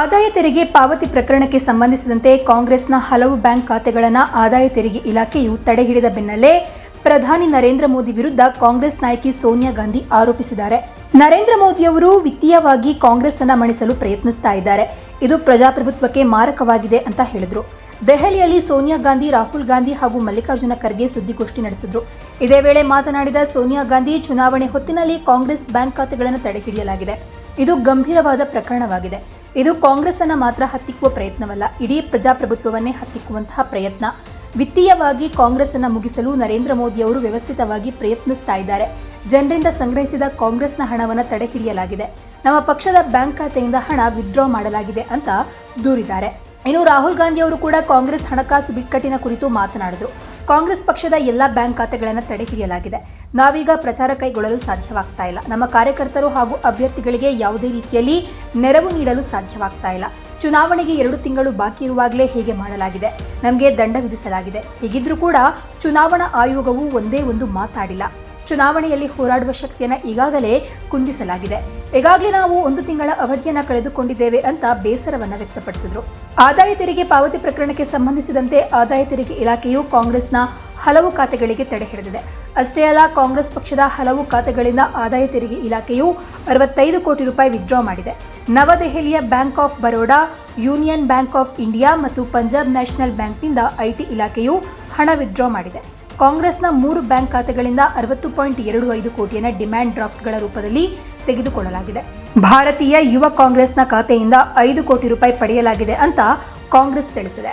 ಆದಾಯ ತೆರಿಗೆ ಪಾವತಿ ಪ್ರಕರಣಕ್ಕೆ ಸಂಬಂಧಿಸಿದಂತೆ ಕಾಂಗ್ರೆಸ್ನ ಹಲವು ಬ್ಯಾಂಕ್ ಖಾತೆಗಳನ್ನು ಆದಾಯ ತೆರಿಗೆ ಇಲಾಖೆಯು ತಡೆಹಿಡಿದ ಬೆನ್ನಲ್ಲೇ ಪ್ರಧಾನಿ ನರೇಂದ್ರ ಮೋದಿ ವಿರುದ್ಧ ಕಾಂಗ್ರೆಸ್ ನಾಯಕಿ ಸೋನಿಯಾ ಗಾಂಧಿ ಆರೋಪಿಸಿದ್ದಾರೆ. ನರೇಂದ್ರ ಮೋದಿಯವರು ವಿತ್ತೀಯವಾಗಿ ಕಾಂಗ್ರೆಸ್ ಅನ್ನ ಮಣಿಸಲು ಪ್ರಯತ್ನಿಸ್ತಾ ಇದ್ದಾರೆ. ಇದು ಪ್ರಜಾಪ್ರಭುತ್ವಕ್ಕೆ ಮಾರಕವಾಗಿದೆ ಅಂತ ಹೇಳಿದ್ರು. ದೆಹಲಿಯಲ್ಲಿ ಸೋನಿಯಾ ಗಾಂಧಿ, ರಾಹುಲ್ ಗಾಂಧಿ ಹಾಗೂ ಮಲ್ಲಿಕಾರ್ಜುನ ಖರ್ಗೆ ಸುದ್ದಿಗೋಷ್ಠಿ ನಡೆಸಿದ್ರು. ಇದೇ ವೇಳೆ ಮಾತನಾಡಿದ ಸೋನಿಯಾ ಗಾಂಧಿ, ಚುನಾವಣೆ ಹೊತ್ತಿನಲ್ಲಿ ಕಾಂಗ್ರೆಸ್ ಬ್ಯಾಂಕ್ ಖಾತೆಗಳನ್ನು ತಡೆಹಿಡಿಯಲಾಗಿದೆ. ಇದು ಗಂಭೀರವಾದ ಪ್ರಕರಣವಾಗಿದೆ. ಇದು ಕಾಂಗ್ರೆಸ್ ಅನ್ನ ಮಾತ್ರ ಹತ್ತಿಕ್ಕುವ ಪ್ರಯತ್ನವಲ್ಲ, ಇಡೀ ಪ್ರಜಾಪ್ರಭುತ್ವವನ್ನೇ ಹತ್ತಿಕ್ಕುವಂತಹ ಪ್ರಯತ್ನ. ವಿತ್ತೀಯವಾಗಿ ಕಾಂಗ್ರೆಸ್ ಅನ್ನ ಮುಗಿಸಲು ನರೇಂದ್ರ ಮೋದಿ ಅವರು ವ್ಯವಸ್ಥಿತವಾಗಿ ಪ್ರಯತ್ನಿಸ್ತಾ ಇದ್ದಾರೆ. ಜನರಿಂದ ಸಂಗ್ರಹಿಸಿದ ಕಾಂಗ್ರೆಸ್ನ ಹಣವನ್ನು ತಡೆಹಿಡಿಯಲಾಗಿದೆ. ನಮ್ಮ ಪಕ್ಷದ ಬ್ಯಾಂಕ್ ಖಾತೆಯಿಂದ ಹಣ ವಿತ್ಡ್ರಾ ಮಾಡಲಾಗಿದೆ ಅಂತ ದೂರಿದ್ದಾರೆ. ಇನ್ನು ರಾಹುಲ್ ಗಾಂಧಿ ಅವರು ಕೂಡ ಕಾಂಗ್ರೆಸ್ ಹಣಕಾಸು ಬಿಕ್ಕಟ್ಟಿನ ಕುರಿತು ಮಾತನಾಡಿದರು. ಕಾಂಗ್ರೆಸ್ ಪಕ್ಷದ ಎಲ್ಲ ಬ್ಯಾಂಕ್ ಖಾತೆಗಳನ್ನು ತಡೆಹಿಡಿಯಲಾಗಿದೆ. ನಾವೀಗ ಪ್ರಚಾರ ಕೈಗೊಳ್ಳಲು ಸಾಧ್ಯವಾಗ್ತಾ ಇಲ್ಲ. ನಮ್ಮ ಕಾರ್ಯಕರ್ತರು ಹಾಗೂ ಅಭ್ಯರ್ಥಿಗಳಿಗೆ ಯಾವುದೇ ರೀತಿಯಲ್ಲಿ ನೆರವು ನೀಡಲು ಸಾಧ್ಯವಾಗ್ತಾ ಇಲ್ಲ. ಚುನಾವಣೆಗೆ ಎರಡು ತಿಂಗಳು ಬಾಕಿ ಇರುವಾಗಲೇ ಹೇಗೆ ಮಾಡಲಾಗಿದೆ. ನಮಗೆ ದಂಡ ವಿಧಿಸಲಾಗಿದೆ. ಹೀಗಿದ್ರೂ ಕೂಡ ಚುನಾವಣಾ ಆಯೋಗವು ಒಂದೇ ಒಂದು ಮಾತಾಡಿಲ್ಲ. ಚುನಾವಣೆಯಲ್ಲಿ ಹೋರಾಡುವ ಶಕ್ತಿಯನ್ನು ಈಗಾಗಲೇ ಕುಂದಿಸಲಾಗಿದೆ. ಈಗಾಗಲೇ ನಾವು ಒಂದು ತಿಂಗಳ ಅವಧಿಯನ್ನ ಕಳೆದುಕೊಂಡಿದ್ದೇವೆ ಅಂತ ಬೇಸರವನ್ನ ವ್ಯಕ್ತಪಡಿಸಿದ್ರು. ಆದಾಯ ತೆರಿಗೆ ಪಾವತಿ ಪ್ರಕರಣಕ್ಕೆ ಸಂಬಂಧಿಸಿದಂತೆ ಆದಾಯ ತೆರಿಗೆ ಇಲಾಖೆಯು ಕಾಂಗ್ರೆಸ್ನ ಹಲವು ಖಾತೆಗಳಿಗೆ ತಡೆ ಹಿಡಿದಿದೆ. ಅಷ್ಟೇ ಅಲ್ಲ, ಕಾಂಗ್ರೆಸ್ ಪಕ್ಷದ ಹಲವು ಖಾತೆಗಳಿಂದ ಆದಾಯ ತೆರಿಗೆ ಇಲಾಖೆಯು ಅರವತ್ತೈದು ಕೋಟಿ ರೂಪಾಯಿ ವಿತ್ಡ್ರಾ ಮಾಡಿದೆ. ನವದೆಹಲಿಯ bank of Baroda, union bank of India ಮತ್ತು ಪಂಜಾಬ್ ನ್ಯಾಷನಲ್ ಬ್ಯಾಂಕ್ನಿಂದ ಐಟಿ ಇಲಾಖೆಯು ಹಣ ವಿತ್ಡ್ರಾ ಮಾಡಿದೆ. ಕಾಂಗ್ರೆಸ್ನ ಮೂರು ಬ್ಯಾಂಕ್ ಖಾತೆಗಳಿಂದ ಅರವತ್ತು ಪಾಯಿಂಟ್ ಎರಡು ಐದು ಕೋಟಿಯನ್ನು ಡಿಮ್ಯಾಂಡ್ ಡ್ರಾಫ್ಟ್ಗಳ ರೂಪದಲ್ಲಿ ತೆಗೆದುಕೊಳ್ಳಲಾಗಿದೆ. ಭಾರತೀಯ ಯುವ ಕಾಂಗ್ರೆಸ್ನ ಖಾತೆಯಿಂದ ಐದು ಕೋಟಿ ರೂಪಾಯಿ ಪಡೆಯಲಾಗಿದೆ ಅಂತ ಕಾಂಗ್ರೆಸ್ ತಿಳಿಸಿದೆ.